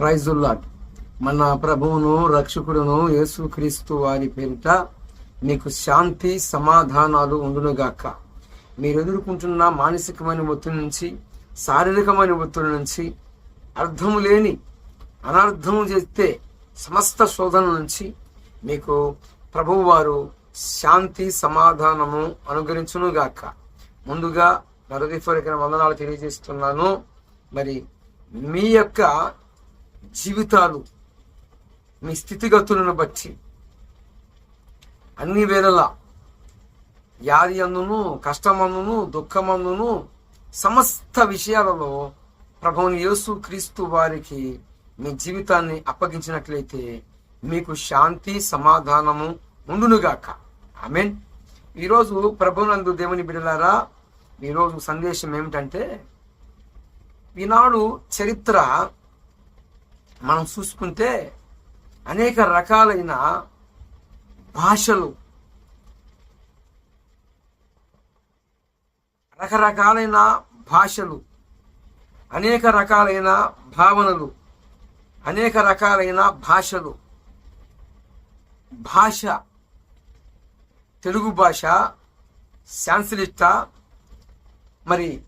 ప్రైజుల్లాట్ మన ప్రభువును రక్షకుడును యేసుక్రీస్తు వారి పేరిట మీకు శాంతి సమాధానాలు ఉండునుగాక. మీరు ఎదుర్కొంటున్న మానసికమైన ఒత్తిడి నుంచి శారీరకమైన ఒత్తిడి నుంచి అర్థము లేని అనర్థము చేస్తే సమస్త శోధన నుంచి మీకు ప్రభువు వారు శాంతి సమాధానము అనుగ్రహించునుగాక. ముందుగా నా వందనాలు తెలియజేస్తున్నాను. మరి మీ యొక్క జీవితాలు మీ స్థితిగతులను బట్టి. అన్ని వేళలా యాది అందును కష్టమందును దుఃఖమందును సమస్త విషయాలలో ప్రభువుని యేసు క్రీస్తు వారికి మీ జీవితాన్ని అప్పగించినట్లయితే మీకు శాంతి సమాధానము ఉండునుగాక. మీన్ ఈరోజు ప్రభునందు దేవుని బిడలారా ఈరోజు సందేశం ఏమిటంటే ఈనాడు చరిత్ర మనం చూసుకుంటే అనేక రకాలైన భాషలు రకరకాలైన భాషలు అనేక రకాలైన భావనలు అనేక రకాలైన భాషలు. భాష తెలుగు భాష సాంస్క్రిటా మరి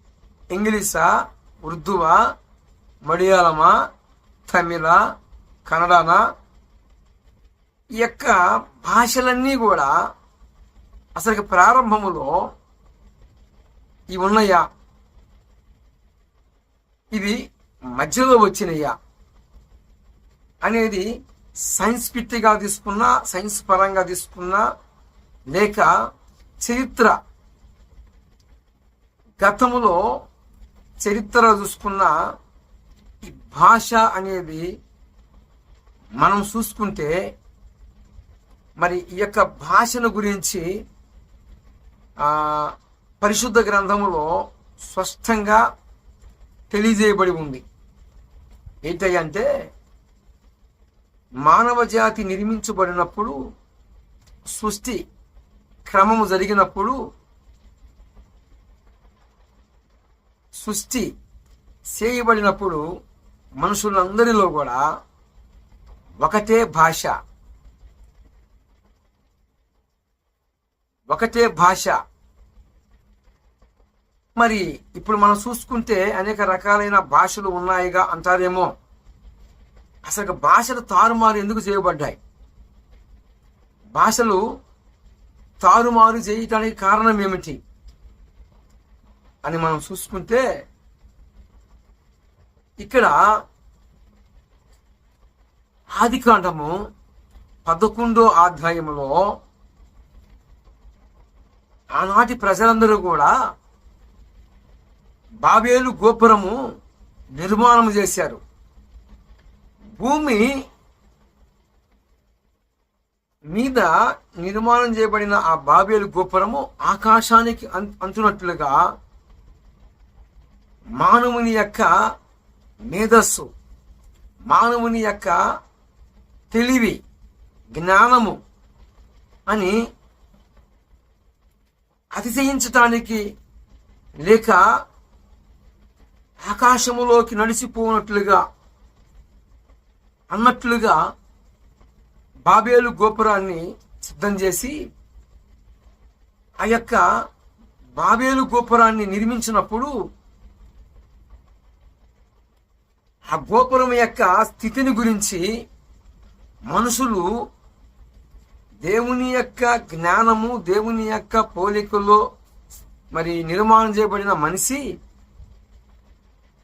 ఇంగ్లీషా ఉర్దూవా మలయాళమా తమిళ కన్నడనా ఈ యొక్క భాషలన్నీ కూడా అసలు ప్రారంభములో ఇవి ఉన్నాయా ఇది మధ్యలో వచ్చినయ్యా. అనేది సైన్స్ పిట్టిగా తీసుకున్నా సైన్స్ పరంగా తీసుకున్నా లేక చరిత్ర. గతములో చరిత్ర చూసుకున్నా భాష అనేది మనం చూసుకుంటే మరి ఈ యొక్క భాషను గురించి పరిశుద్ధ గ్రంథములో స్పష్టంగా తెలియజేయబడి ఉంది. ఏంటంటే మానవ జాతి నిర్మించబడినప్పుడు సృష్టి క్రమము జరిగినప్పుడు సృష్టి చేయబడినప్పుడు మనుషులందరిలో కూడా ఒకటే భాష. ఒకటే భాష. మరి ఇప్పుడు మనం చూసుకుంటే అనేక రకాలైన భాషలు ఉన్నాయిగా అంటారేమో. అసలు భాషలు తారుమారు ఎందుకు చేయబడ్డాయి? భాషలు తారుమారు చేయటానికి కారణం ఏమిటి? అని మనం చూసుకుంటే ఇక్కడ ఆదికాండము పదకొండో అధ్యాయంలో ఆనాటి ప్రజలందరూ కూడా బాబేలు గోపురము నిర్మాణం చేశారు. భూమి మీద నిర్మాణం చేయబడిన ఆ బాబేలు గోపురము ఆకాశానికి అం- అంటున్నట్లుగా మానవుని యొక్క మేధస్సు మానవుని యొక్క తెలివి జ్ఞానము అని అతిశయించటానికి లేక ఆకాశములోకి నడిచిపోనట్లుగా అన్నట్లుగా బాబేలు గోపురాన్ని సిద్ధం చేసి ఆ యొక్క బాబేలు గోపురాన్ని నిర్మించినప్పుడు ఆ గోపురం యొక్క స్థితిని గురించి మనుషులు దేవుని యొక్క జ్ఞానము దేవుని యొక్క పోలికలో మరి నిర్మాణం చేయబడిన మనిషి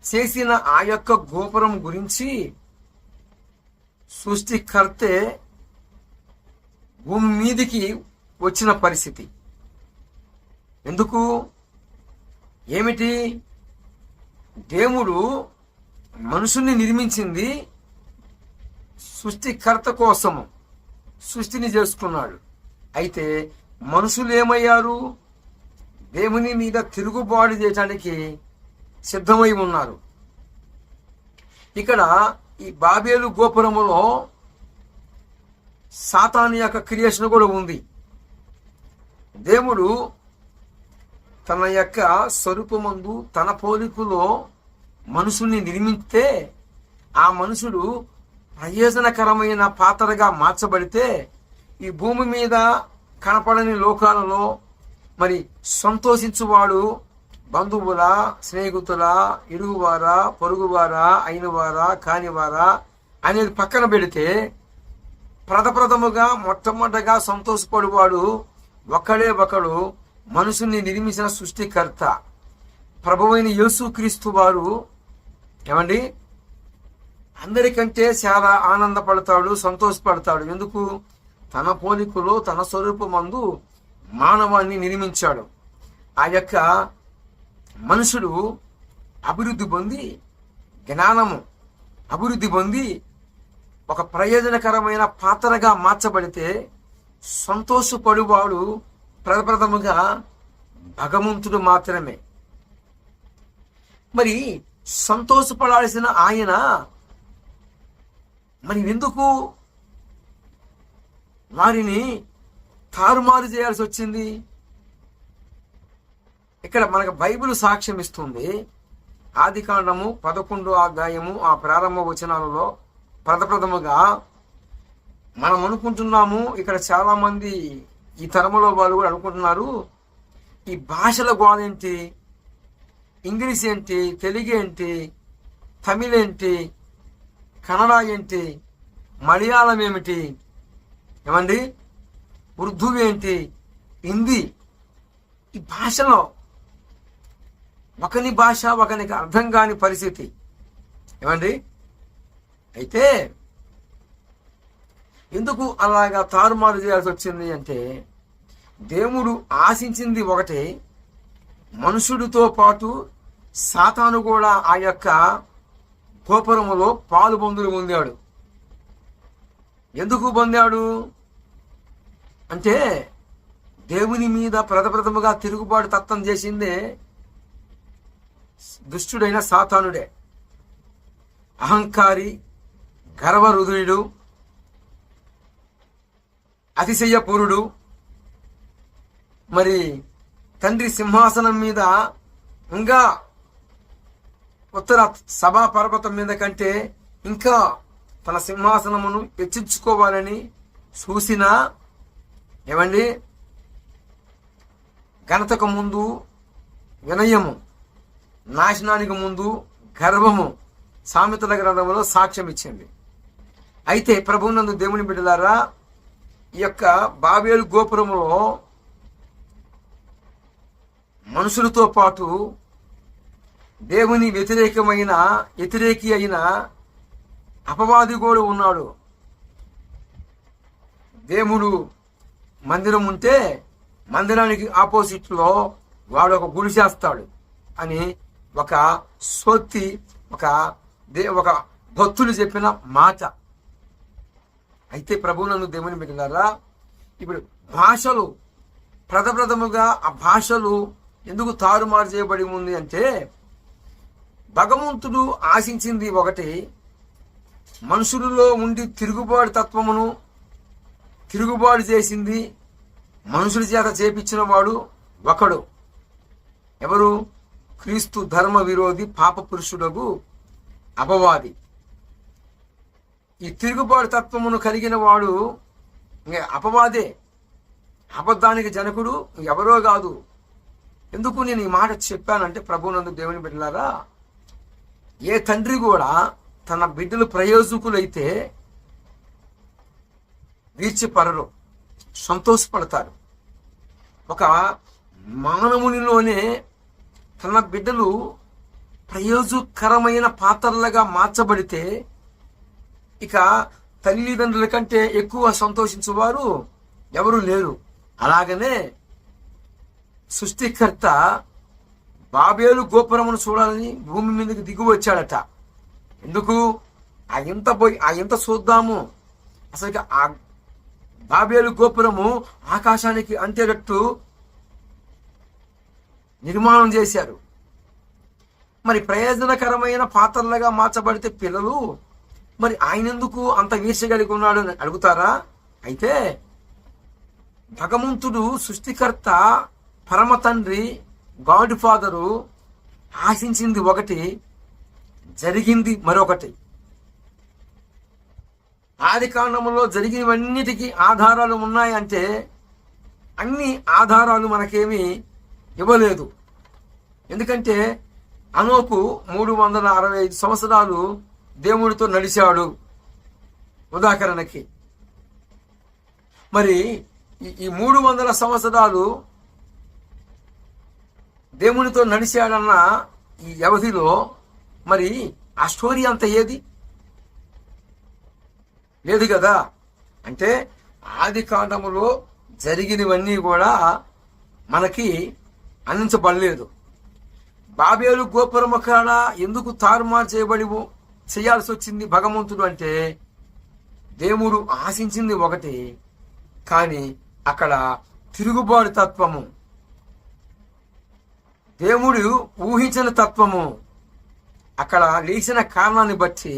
చేసిన ఆ యొక్క గోపురం గురించి సృష్టికర్తే భూమి మీదికి వచ్చిన పరిస్థితి. ఎందుకు? ఏమిటి? దేవుడు మనుషుల్ని నిర్మించింది సృష్టికర్త కోసము. సృష్టిని చేసుకున్నాడు. అయితే మనుషులు ఏమయ్యారు? దేవుని మీద తిరుగుబాటు చేయడానికి సిద్ధమై ఉన్నారు. ఇక్కడ ఈ బాబేలు గోపురములో సాతాను యొక్క క్రియేషన్ కూడా ఉంది. దేవుడు తన యొక్క స్వరూపమందు తన పోలికలో మనుషుల్ని నిర్మిస్తే ఆ మనుషుడు ప్రయోజనకరమైన పాత్రగా మార్చబడితే ఈ భూమి మీద కనపడని లోకాలలో మరి సంతోషించువాడు బంధువుల స్నేహితుల ఇరుగువారా పొరుగువారా అయినవారా కానివారా అనేది పక్కన పెడితే ప్రథప్రథముగా మొట్టమొదటగా సంతోషపడువాడు ఒకడే ఒకడు మనుషుల్ని నిర్మించిన సృష్టికర్త. ప్రభువైన యేసుక్రీస్తు వారు ఏమండి? అందరికంటే చాలా ఆనందపడతాడు సంతోషపడతాడు. ఎందుకు? తన పోలికలో తన స్వరూపమందు మానవాన్ని నిర్మించాడు. ఆ యొక్క మనుషుడు అభివృద్ధి పొంది జ్ఞానము అభివృద్ధి పొంది ఒక ప్రయోజనకరమైన పాత్రగా మార్చబడితే సంతోషపడువాడు ప్రథప్రథముగా భగవంతుడు మాత్రమే. మరి సంతోషపడాల్సిన ఆయన. మరి ఎందుకు వారిని తారుమారు చేయాల్సి వచ్చింది? ఇక్కడ మనకు బైబిల్ సాక్ష్యం ఇస్తుంది. ఆది కాండము పదకొండు అధ్యాయము ఆ ప్రారంభ వచనాలలో ప్రథప్రథముగా మనం అనుకుంటున్నాము ఇక్కడ చాలామంది ఈ తరములో వాళ్ళు కూడా అనుకుంటున్నారు ఈ భాషల గోడ ఏంటి ఇంగ్లీష్ ఏంటి తెలుగు ఏంటి తమిళ్ ఏంటి కన్నడ ఏంటి మలయాళం ఏమిటి ఏమండి? ఉర్దూ ఏంటి హిందీ. ఈ భాషలో ఒకని భాష ఒకనికి అర్థం కాని పరిస్థితి. ఏమండి? అయితే ఎందుకు అలాగా తారుమారు చేయాల్సి వచ్చింది అంటే దేవుడు ఆశించింది ఒకటే మనుషుడితో పాటు సాతాను కూడా ఆ యొక్క గోపురములో పాలు బంధులు పొందాడు. ఎందుకు పొందాడు? అంటే దేవుని మీద ప్రథప్రథముగా తిరుగుబాటు తత్వం చేసిందే దుష్టుడైన సాతానుడే. అహంకారి గర్వరుదుడు అతిశయపూరుడు. మరి తండ్రి సింహాసనం మీద ఇంకా ఉత్తర సభా పర్వతం మీద కంటే ఇంకా తన సింహాసనమును హెచ్చించుకోవాలని చూసిన ఏమండి? ఘనతకు ముందు వినయము నాశనానికి ముందు గర్వము సామెతల గ్రంథంలో సాక్ష్యం ఇచ్చింది. అయితే ప్రభునందు దేవుని బిడ్డలారా ఈ యొక్క బాబేలు గోపురంలో మనుషులతో పాటు దేవుని వ్యతిరేకమైన వ్యతిరేకి అయిన అపవాది కూడా ఉన్నాడు. దేవుడు మందిరం ఉంటే మందిరానికి ఆపోజిట్లో వాడు ఒక గుడి చేస్తాడు అని ఒక సొత్తి ఒక దే ఒక భక్తులు చెప్పిన మాట. అయితే ప్రభువులను దేవుని మిగిలారా ఇప్పుడు భాషలు ప్రథప్రథముగా ఆ భాషలు ఎందుకు తారుమారు చేయబడి ఉంది అంటే భగవంతుడు ఆశించింది ఒకటి మనుషులలో ఉండి తిరుగుబాటు తత్వమును తిరుగుబాటు చేసింది మనుషుల చేత చేపించిన వాడు ఒకడు. ఎవరు? క్రీస్తు ధర్మ విరోధి పాప పురుషుడకు అపవాది. ఈ తిరుగుబాటు తత్వమును కలిగిన వాడు అపవాదే. అబద్ధానికి జనకుడు ఎవరో కాదు. ఎందుకు నేను ఈ మాట చెప్పానంటే ప్రభునందు దేవుని బిడ్డలారా? ఏ తండ్రి కూడా తన బిడ్డలు ప్రయోజకులైతే వీర్చిపరరు సంతోషపడతారు. ఒక మానవునిలోనే తన బిడ్డలు ప్రయోజకరమైన పాత్రలుగా మార్చబడితే ఇక తల్లిదండ్రుల కంటే ఎక్కువ సంతోషించేవారు ఎవరు లేరు. అలాగనే సృష్టికర్త బాబేలు గోపురమును చూడాలని భూమి మీదకి దిగు వచ్చాడట ఎందుకు? ఆ ఇంత పోయి ఆ ఇంత చూద్దాము. అసలు ఆ బాబేలు గోపురము ఆకాశానికి అంతేటట్టు నిర్మాణం చేశారు. మరి ప్రయోజనకరమైన పాత్రలుగా మార్చబడితే పిల్లలు మరి ఆయన ఎందుకు అంత వీర్ష కలిగి ఉన్నాడు అని అడుగుతారా? అయితే భగవంతుడు సృష్టికర్త పరమ తండ్రి గాడ్ ఫాదరు ఆశించింది ఒకటి జరిగింది మరొకటి. ఆది కాండంలో జరిగినవన్నిటికీ ఆధారాలు ఉన్నాయంటే అన్ని ఆధారాలు మనకేమీ ఇవ్వలేదు. ఎందుకంటే అనోకు మూడు వందల అరవై ఐదు సంవత్సరాలు దేవుడితో నడిచాడు ఉదాహరణకి మరి ఈ- ఈ మూడు వందల సంవత్సరాలు దేవునితో నడిచాడన్న ఈ వ్యవధిలో మరి ఆ స్టోరీ అంత ఏది? లేదు కదా. అంటే ఆది కాండములో జరిగినవన్నీ కూడా మనకి అందించబడలేదు. బాబేలు గోపురము కాడ ఎందుకు తారుమారు చేయబడి చేయాల్సి వచ్చింది భగవంతుడు అంటే దేవుడు ఆశించింది ఒకటి కానీ అక్కడ తిరుగుబాటు తత్వము దేవుడు ఊహించిన తత్వము. అక్కడ లేచిన కారణాన్ని బట్టి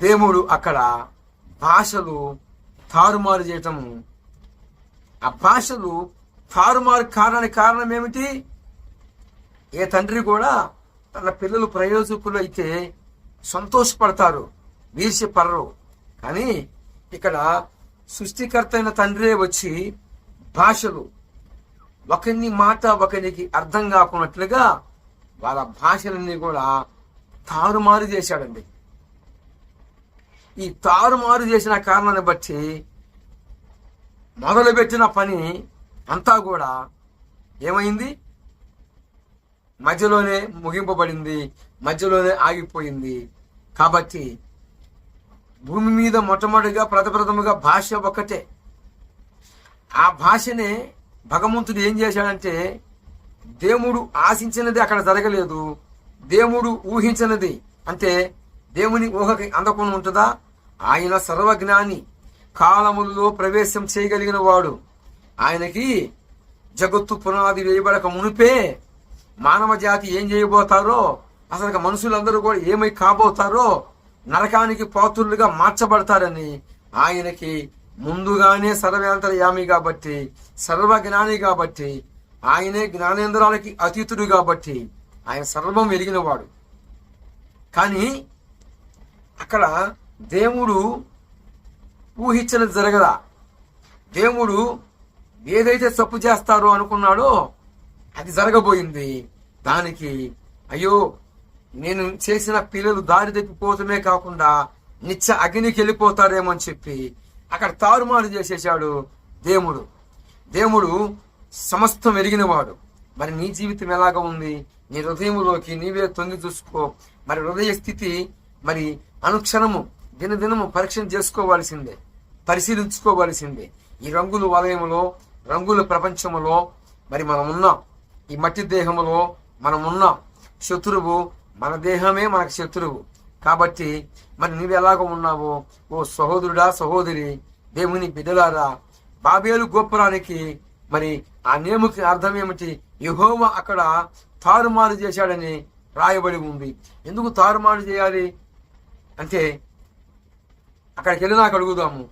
దేవుడు అక్కడ భాషలు తారుమారు చేయటము. ఆ భాషలు తారుమారు కారణానికి కారణం ఏమిటి? ఏ తండ్రి కూడా తన పిల్లలు ప్రయోజకులు అయితే సంతోషపడతారు వీర్ష్యపడరు కానీ ఇక్కడ సృష్టికర్త అయిన తండ్రే వచ్చి భాషలు ఒకరిని మాట ఒకరికి అర్థం కాకున్నట్లుగా వాళ్ళ భాషలన్నీ కూడా తారుమారు చేశాడండి. ఈ తారుమారు చేసిన కారణాన్ని బట్టి మొదలుపెట్టిన పని అంతా కూడా ఏమైంది? మధ్యలోనే ముగింపబడింది మధ్యలోనే ఆగిపోయింది. కాబట్టి భూమి మీద మొట్టమొదటిగా ప్రథప్రథముగా భాష ఒక్కటే ఆ భాషనే భగవంతుడు ఏం చేశాడంటే దేవుడు ఆశించినది అక్కడ జరగలేదు దేవుడు ఊహించినది. అంటే దేవుని ఊహకి అందకుండా ఉంటుందా? ఆయన సర్వజ్ఞాని కాలములలో ప్రవేశం చేయగలిగిన వాడు. ఆయనకి జగత్తు పునాది వేయబడక మునిపే మానవ జాతి ఏం చేయబోతారో అసలు మనుషులందరూ కూడా ఏమై కాబోతారో నరకానికి పాత్రులుగా మార్చబడతారని ఆయనకి ముందుగానే సర్వేంతర్యామి కాబట్టి సర్వజ్ఞాని కాబట్టి ఆయనే జ్ఞానేంద్రాలకి అతీతుడు కాబట్టి ఆయన సర్వం వెలిగినవాడు. కానీ అక్కడ దేవుడు ఊహించినది జరగదా? దేవుడు ఏదైతే తప్పు చేస్తారో అనుకున్నాడో అది జరగబోయింది. దానికి అయ్యో నేను చేసిన పిల్లలు దారి తప్పిపోవటమే కాకుండా నిత్య అగ్నికి వెళ్ళిపోతారేమో అని చెప్పి అక్కడ తారుమారు చేసేసాడు దేవుడు. దేవుడు సమస్తం ఎరిగినవాడు. మరి నీ జీవితం ఎలాగ ఉంది? నీ హృదయంలోకి నీవే తొంగి చూసుకో. మరి హృదయ స్థితి మరి అనుక్షణము దినదినము పరీక్షణ చేసుకోవాల్సిందే పరిశీలించుకోవాల్సిందే. ఈ రంగుల వలయములో రంగుల ప్రపంచములో మరి మనం ఉన్నాం ఈ మట్టి దేహములో మనం ఉన్నాం శత్రువు మన దేహమే మనకు శత్రువు. కాబట్టి మరి నువ్వు ఎలాగ ఉన్నావో? ఓ సహోదరుడా సహోదరి దేవుని బిడ్డలారా బాబేలు గోపురానికి మరి ఆ నేముకి అర్థం ఏమిటి? యహోవ అక్కడ తారుమారు చేశాడని రాయబడి ఉంది. ఎందుకు తారుమారు చేయాలి? అంటే అక్కడికి వెళ్ళినాక అడుగుదాము.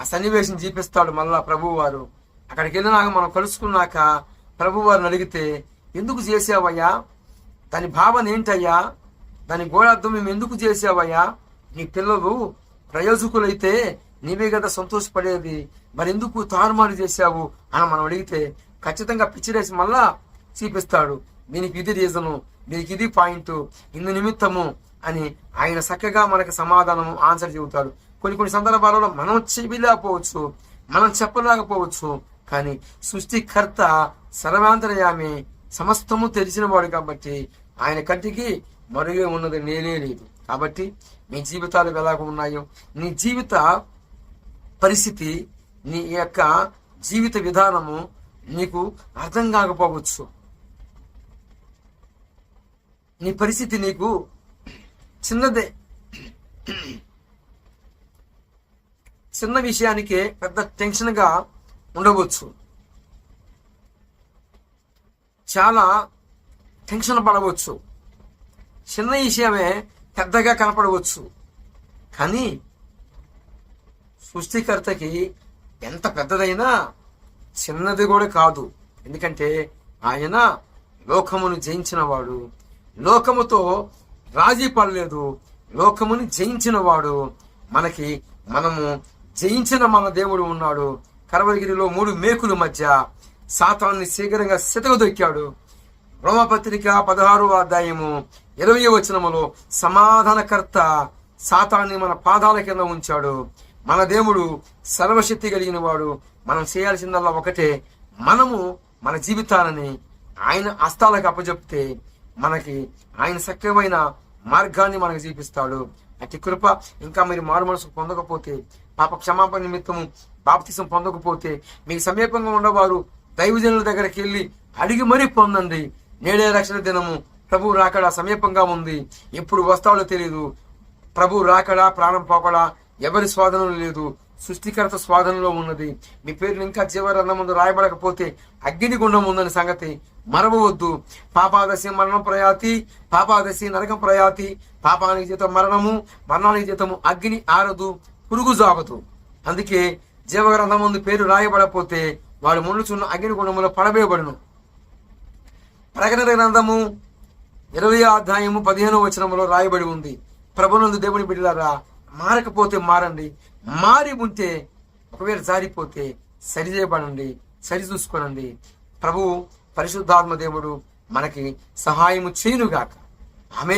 ఆ సన్నివేశం చూపిస్తాడు మళ్ళా ప్రభువారు అక్కడికి వెళ్ళినాక మనం కలుసుకున్నాక ప్రభువారిని అడిగితే ఎందుకు చేసావయ్యా దాని భావన ఏంటయ్యా? దాని గోడార్థం మేము ఎందుకు చేసావయ్యా నీ పిల్లలు ప్రయోజకులైతే నీవే కదా సంతోషపడేది? మరి ఎందుకు తారుమారు చేశావు? అని మనం అడిగితే ఖచ్చితంగా పిచ్చిరేసి మళ్ళా చూపిస్తాడు. దీనికి ఇది రీజను దీనికి ఇది పాయింట్ ఇందు నిమిత్తము అని ఆయన చక్కగా మనకు సమాధానము ఆన్సర్ చెబుతాడు. కొన్ని కొన్ని సందర్భాలలో మనం చెబిలేకపోవచ్చు మనం చెప్పలేకపోవచ్చు కానీ సృష్టికర్త సర్వాంతరయామి సమస్తము తెలిసినవాడు కాబట్టి ఆయన కంటికి మరుగే ఉన్నది నేనే లేదు కాబట్టి నీ జీవితాలు ఎలాగ ఉన్నాయో నీ జీవిత పరిస్థితి నీ యొక్క జీవిత విధానము నీకు అర్థం కాకపోవచ్చు. నీ పరిస్థితి నీకు చిన్నదే. చిన్న విషయానికే పెద్ద టెన్షన్గా ఉండవచ్చు. చాలా టెన్షన్ పడవచ్చు. చిన్న విషయమే పెద్దగా కనపడవచ్చు. కానీ సృష్టికర్తకి ఎంత పెద్దదైనా చిన్నది కూడా కాదు. ఎందుకంటే ఆయన లోకమును జయించినవాడు. లోకముతో రాజీ పడలేదు. లోకముని జయించినవాడు. మనకి మనము జయించిన మన దేవుడు ఉన్నాడు. కరవగిరిలో మూడు మేకుల మధ్య సాతాన్ని శీఘ్రంగా సితగదొక్కాడు రోమపత్రిక పదహారు అధ్యాయము ఇరవై వచనములో సమాధానకర్త సాతాన్ని మన పాదాల కింద ఉంచాడు. మన దేవుడు సర్వశక్తి కలిగిన వాడు. మనం చేయాల్సిందల్లా ఒకటే. మనము మన జీవితాలని ఆయన హస్తాలకు అప్పచెప్తే మనకి ఆయన సక్రమైన మార్గాన్ని మనకు చూపిస్తాడు. అతి కృప ఇంకా మీరు మారు మనసు పొందకపోతే పాప క్షమాపణ నిమిత్తము బాప్తిసం పొందకపోతే మీకు సమీపంగా ఉండవారు దైవజనుల దగ్గరికి వెళ్ళి అడిగి మరీ పొందండి. నేడే రక్షణ దినము. ప్రభు రాకడా సమీపంగా ఉంది. ఎప్పుడు వస్తాడో తెలియదు ప్రభు రాకడా ప్రాణం పోకడా ఎవరి స్వాధీనం లేదు సృష్టికర్త స్వాధీనంలో ఉన్నది. మీ పేరు ఇంకా జీవరన్న ముందు రాయబడకపోతే అగ్ని గుండం ఉందని సంగతి మరవవద్దు. పాపాదశి మరణం ప్రయాతి పాపాదశి నరకం ప్రయాతి పాపానికి జీతం మరణము మరణానికి జీతము అగ్ని ఆరదు పురుగు జాగదు అందుకే జీవగ్రంథం ముందు పేరు రాయబడకపోతే వాడు ముండుచున్న అగ్ని గుండములో పడవేయబడును. ప్రకటన గ్రంథము ఇరవై అధ్యాయము పదిహేను వచనములో రాయబడి ఉంది. ప్రభునందు దేవుని బిడ్డలారా మారకపోతే మారండి. మారి ఉంటే ఒకవేళ జారిపోతే సరి చేయబడండి సరి చూసుకోనండి. ప్రభు పరిశుద్ధాత్మ దేవుడు మనకి సహాయము చేయునుగాక. ఆమె